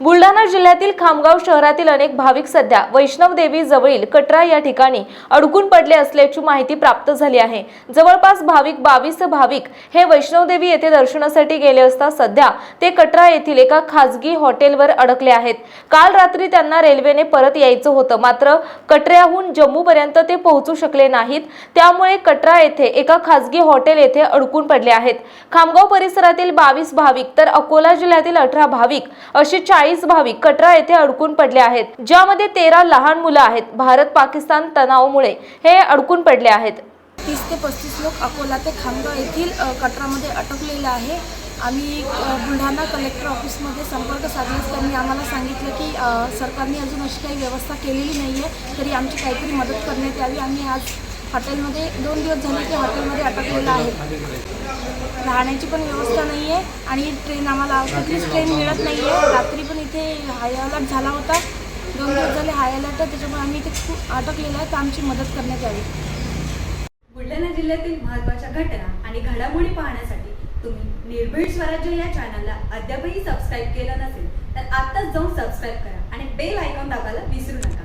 बुलढाणा जिल्ह्यातील खामगाव शहरातील अनेक भाविक सध्या वैष्णवदेवी जवळील कटरा या ठिकाणी अडकून पडले असल्याची माहिती प्राप्त झाली आहे. जवळपास भाविक बावीस भाविक हे वैष्णवदेवी येथे दर्शनासाठी गेले असता सध्या ते कटरा येथील एका खासगी हॉटेलवर अडकले आहेत. काल रात्री त्यांना रेल्वेने परत यायचं होतं. मात्र कटऱ्याहून जम्मूपर्यंत ते पोहोचू शकले नाहीत. त्यामुळे कटरा येथे एका खासगी हॉटेल येथे अडकून पडले आहेत. खामगाव परिसरातील बावीस भाविक तर अकोला जिल्ह्यातील अठरा भाविक असे चाळीस भाविक कटरा येथे अडकून पडले आहेत ज्यामध्ये तेरा लहान मुलं आहेत. भारत पाकिस्तान तणावामुळे हे अडकून पडले आहेत. तीस ते पस्तीस लोक अकोला ते खामगाव येथील कटरामध्ये अटकलेले आहे. आम्ही बुलढाणा कलेक्टर ऑफिसमध्ये संपर्क साधल्यास त्यांनी आम्हाला सांगितलं की सरकारने अजून अशी काही व्यवस्था केलेली नाही आहे तरी आमची काहीतरी मदत करण्यात यावी. आम्ही आज हॉटेलमध्ये दोन दिवस झाले की हॉटेलमध्ये अटकलेलं आहे. राहण्याची पण व्यवस्था नाही आहे आणि ट्रेन आम्हाला कुठलीच ट्रेन मिळत नाही आहे रात्री पण इथे हाय अलर्ट झाला होता. दोन दिवस झाले हाय अलर्ट आहे त्याच्यामुळे आम्ही इथे खूप अटकलेलं आहे. तर आमची मदत करण्यात यावी. बुलढाणा जिल्ह्यातील महत्त्वाच्या घटना आणि घडामोडी पाहण्यासाठी तुम्ही निर्भीड स्वराज्य या चॅनलला अद्यापही सबस्क्राईब केलं नसेल तर आत्ताच जाऊन सबस्क्राईब करा आणि बेल आयकॉन दाबायला विसरू नका.